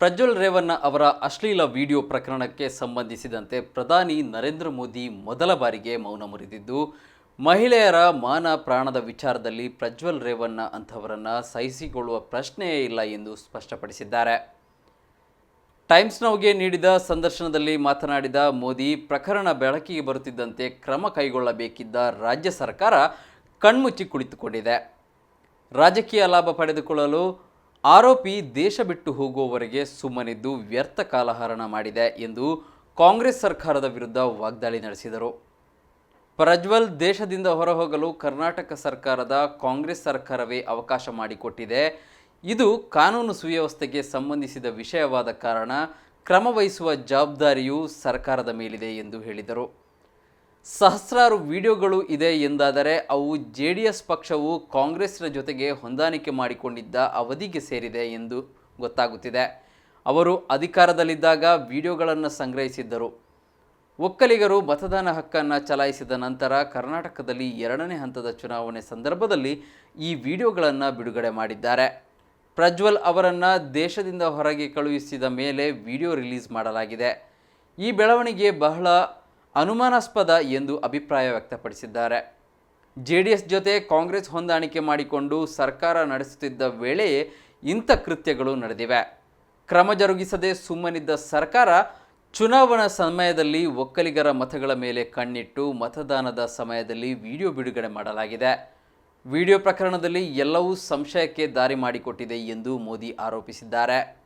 ಪ್ರಜ್ವಲ್ ರೇವಣ್ಣ ಅವರ ಅಶ್ಲೀಲ ವಿಡಿಯೋ ಪ್ರಕರಣಕ್ಕೆ ಸಂಬಂಧಿಸಿದಂತೆ ಪ್ರಧಾನಿ ನರೇಂದ್ರ ಮೋದಿ ಮೊದಲ ಬಾರಿಗೆ ಮೌನ ಮುರಿದಿದ್ದು, ಮಹಿಳೆಯರ ಮಾನ ಪ್ರಾಣದ ವಿಚಾರದಲ್ಲಿ ಪ್ರಜ್ವಲ್ ರೇವಣ್ಣ ಅಂಥವರನ್ನು ಸಹಿಸಿಕೊಳ್ಳುವ ಪ್ರಶ್ನೆಯೇ ಇಲ್ಲ ಎಂದು ಸ್ಪಷ್ಟಪಡಿಸಿದ್ದಾರೆ. ಟೈಮ್ಸ್ ನೌಗೆ ನೀಡಿದ ಸಂದರ್ಶನದಲ್ಲಿ ಮಾತನಾಡಿದ ಮೋದಿ, ಪ್ರಕರಣ ಬೆಳಕಿಗೆ ಬರುತ್ತಿದ್ದಂತೆ ಕ್ರಮ ಕೈಗೊಳ್ಳಬೇಕಿದ್ದ ರಾಜ್ಯ ಸರ್ಕಾರ ಕಣ್ಮುಚ್ಚಿ ಕುಳಿತುಕೊಂಡಿದೆ. ರಾಜಕೀಯ ಲಾಭ ಪಡೆದುಕೊಳ್ಳಲು ಆರೋಪಿ ದೇಶ ಬಿಟ್ಟು ಹೋಗುವವರೆಗೆ ಸುಮ್ಮನಿದ್ದು ವ್ಯರ್ಥ ಕಾಲಹರಣ ಮಾಡಿದೆ ಎಂದು ಕಾಂಗ್ರೆಸ್ ಸರ್ಕಾರದ ವಿರುದ್ಧ ವಾಗ್ದಾಳಿ ನಡೆಸಿದರು. ಪ್ರಜ್ವಲ್ ದೇಶದಿಂದ ಹೊರಹೋಗಲು ಕರ್ನಾಟಕ ಸರ್ಕಾರದ ಕಾಂಗ್ರೆಸ್ ಸರ್ಕಾರವೇ ಅವಕಾಶ ಮಾಡಿಕೊಟ್ಟಿದೆ. ಇದು ಕಾನೂನು ಸುವ್ಯವಸ್ಥೆಗೆ ಸಂಬಂಧಿಸಿದ ವಿಷಯವಾದ ಕಾರಣ ಕ್ರಮ ವಹಿಸುವ ಜವಾಬ್ದಾರಿಯು ಸರ್ಕಾರದ ಮೇಲಿದೆ ಎಂದು ಹೇಳಿದರು. ಸಹಸ್ರಾರು ವಿಡಿಯೋಗಳು ಇದೆ ಎಂದಾದರೆ ಅವು ಜೆ ಡಿ ಎಸ್ ಪಕ್ಷವು ಕಾಂಗ್ರೆಸ್ನ ಜೊತೆಗೆ ಹೊಂದಾಣಿಕೆ ಮಾಡಿಕೊಂಡಿದ್ದ ಅವಧಿಗೆ ಸೇರಿದೆ ಎಂದು ಗೊತ್ತಾಗುತ್ತಿದೆ. ಅವರು ಅಧಿಕಾರದಲ್ಲಿದ್ದಾಗ ವಿಡಿಯೋಗಳನ್ನು ಸಂಗ್ರಹಿಸಿದ್ದರು. ಒಕ್ಕಲಿಗರು ಮತದಾನ ಹಕ್ಕನ್ನು ಚಲಾಯಿಸಿದ ನಂತರ ಕರ್ನಾಟಕದಲ್ಲಿ ಎರಡನೇ ಹಂತದ ಚುನಾವಣೆ ಸಂದರ್ಭದಲ್ಲಿ ಈ ವಿಡಿಯೋಗಳನ್ನು ಬಿಡುಗಡೆ ಮಾಡಿದ್ದಾರೆ. ಪ್ರಜ್ವಲ್ ಅವರನ್ನು ದೇಶದಿಂದ ಹೊರಗೆ ಕಳುಹಿಸಿದ ಮೇಲೆ ವಿಡಿಯೋ ರಿಲೀಸ್ ಮಾಡಲಾಗಿದೆ. ಈ ಬೆಳವಣಿಗೆ ಬಹಳ ಅನುಮಾನಾಸ್ಪದ ಎಂದು ಅಭಿಪ್ರಾಯ ವ್ಯಕ್ತಪಡಿಸಿದ್ದಾರೆ. ಜೆ ಡಿ ಎಸ್ ಜೊತೆ ಕಾಂಗ್ರೆಸ್ ಹೊಂದಾಣಿಕೆ ಮಾಡಿಕೊಂಡು ಸರ್ಕಾರ ನಡೆಸುತ್ತಿದ್ದ ವೇಳೆಯೇ ಇಂಥ ಕೃತ್ಯಗಳು ನಡೆದಿವೆ. ಕ್ರಮ ಜರುಗಿಸದೆ ಸುಮ್ಮನಿದ್ದ ಸರ್ಕಾರ ಚುನಾವಣಾ ಸಮಯದಲ್ಲಿ ಒಕ್ಕಲಿಗರ ಮತಗಳ ಮೇಲೆ ಕಣ್ಣಿಟ್ಟು ಮತದಾನದ ಸಮಯದಲ್ಲಿ ವಿಡಿಯೋ ಬಿಡುಗಡೆ ಮಾಡಲಾಗಿದೆ. ವಿಡಿಯೋ ಪ್ರಕರಣದಲ್ಲಿ ಎಲ್ಲವೂ ಸಂಶಯಕ್ಕೆ ದಾರಿ ಮಾಡಿಕೊಟ್ಟಿದೆ ಎಂದು ಮೋದಿ ಆರೋಪಿಸಿದ್ದಾರೆ.